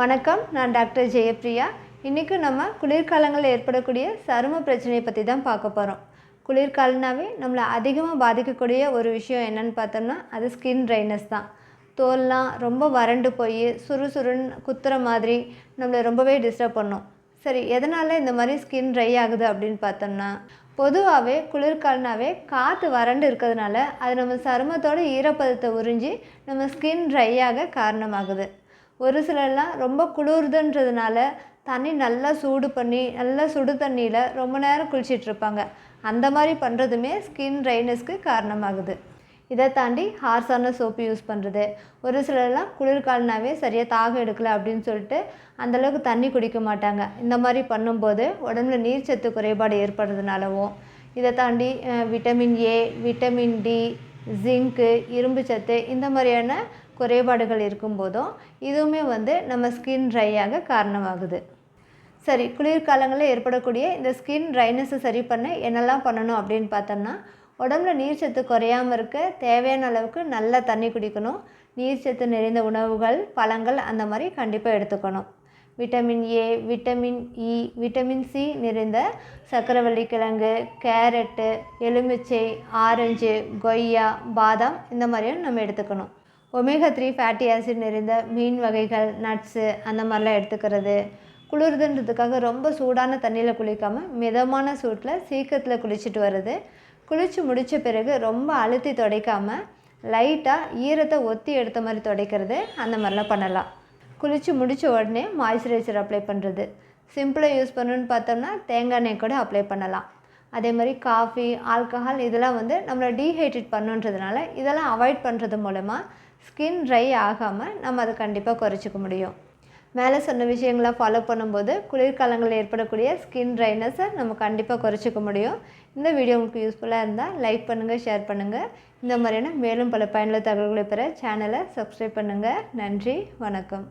வணக்கம் நான் டாக்டர் ஜெயப்ரியா இன்றைக்கும் நம்ம குளிர்காலங்களில் ஏற்படக்கூடிய சரும பிரச்சனையை பற்றி தான் பார்க்க போகிறோம் குளிர்காலனாவே நம்மளை அதிகமாக பாதிக்கக்கூடிய ஒரு விஷயம் என்னென்னு பார்த்தோம்னா அது ஸ்கின் ட்ரைனஸ் தான். தோல்லாம் ரொம்ப வறண்டு போய் சுறுசுறுன்னு குத்துற மாதிரி நம்மளை ரொம்பவே டிஸ்டர்ப் பண்ணும். சரி எதனால் இந்த மாதிரி ஸ்கின் ட்ரை ஆகுது அப்படின்னு பார்த்தோம்னா பொதுவாகவே குளிர்காலனாவே காற்று வறண்டு இருக்கிறதுனால அது நம்ம சருமத்தோட ஈரப்பதத்தை உறிஞ்சி நம்ம ஸ்கின் ட்ரை ஆக காரணமாகுது. ஒரு சிலர்லாம் ரொம்ப குளிருதுன்றதுனால தண்ணி நல்லா சூடு பண்ணி நல்லா சுடு தண்ணியில் ரொம்ப நேரம் குளிச்சிட்ருப்பாங்க. அந்த மாதிரி பண்ணுறதுமே ஸ்கின் ட்ரைனஸ்க்கு காரணமாகுது. இதை தாண்டி ஹார்ஸான சோப்பு யூஸ் பண்ணுறது ஒரு சிலர்லாம் குளிர்காலனாவே சரியாக தாகம் எடுக்கலை அப்படின்னு சொல்லிட்டு அந்தளவுக்கு தண்ணி குடிக்க மாட்டாங்க. இந்த மாதிரி பண்ணும்போது உடம்புல நீர்ச்சத்து குறைபாடு ஏற்படுறதுனாலவும் இதை தாண்டி vitamin A vitamin D zinc இரும்பு சத்து இந்த மாதிரியான குறைபாடுகள் இருக்கும்போதும் இதுவுமே வந்து நம்ம ஸ்கின் ட்ரை ஆக காரணமாகுது. சரி குளிர்காலங்களில் ஏற்படக்கூடிய இந்த ஸ்கின் ட்ரைனஸை சரி பண்ண என்னெல்லாம் பண்ணணும் அப்படின்னு பார்த்தோம்னா உடம்புல நீர்ச்சத்து குறையாமல் இருக்க தேவையான அளவுக்கு நல்லா தண்ணி குடிக்கணும் நீர்ச்சத்து நிறைந்த உணவுகள் பழங்கள் அந்த மாதிரி கண்டிப்பாக எடுத்துக்கணும். Vitamin A vitamin E vitamin C நிறைந்த சக்கரவள்ளி கிழங்கு கேரட்டு எலுமிச்சை ஆரஞ்சு கொய்யா பாதாம் இந்த மாதிரியும் நம்ம எடுத்துக்கணும். ஒமேகா த்ரீ ஃபேட்டி ஆசிட் நிறைந்த மீன் வகைகள் நட்ஸு அந்த மாதிரிலாம் எடுத்துக்கிறது. குளிருதுன்றதுக்காக ரொம்ப சூடான தண்ணியில் குளிக்காமல் மிதமான சூட்டில் சீக்கிரத்தில் குளிச்சுட்டு வர்றது. குளித்து முடித்த பிறகு ரொம்ப அழுத்தி துடைக்காமல் லைட்டாக ஈரத்தை ஒத்தி எடுத்த மாதிரி துடைக்கிறது. அந்த மாதிரிலாம் பண்ணலாம். குளித்து முடித்த உடனே மாய்ஸ்சரைசர் அப்ளை பண்ணுறது சிம்பிளாக யூஸ் பண்ணணுன்னு பார்த்தோம்னா தேங்காய் எண்ணெய் கூட அப்ளை பண்ணலாம். அதே மாதிரி காஃபி ஆல்கஹால் இதெல்லாம் வந்து நம்மளை டீஹைட்ரேட் பண்ணுன்றதுனால இதெல்லாம் அவாய்ட் பண்ணுறது மூலமாக ஸ்கின் ட்ரை ஆகாமல் நம்ம அதை கண்டிப்பாக குறைச்சிக்க முடியும். மேலே சொன்ன விஷயங்களை ஃபாலோ பண்ணும்போது குளிர்காலங்களில் ஏற்படக்கூடிய ஸ்கின் ட்ரைனஸை நம்ம கண்டிப்பாக குறைச்சிக்க முடியும். இந்த வீடியோ உங்களுக்கு யூஸ்ஃபுல்லாக இருந்தால் லைக் பண்ணுங்கள் ஷேர் பண்ணுங்கள் இந்த மாதிரியான மேலும் பல பயனுள்ள தகவல்களை பெற சேனலை சப்ஸ்கிரைப் பண்ணுங்கள் நன்றி வணக்கம்.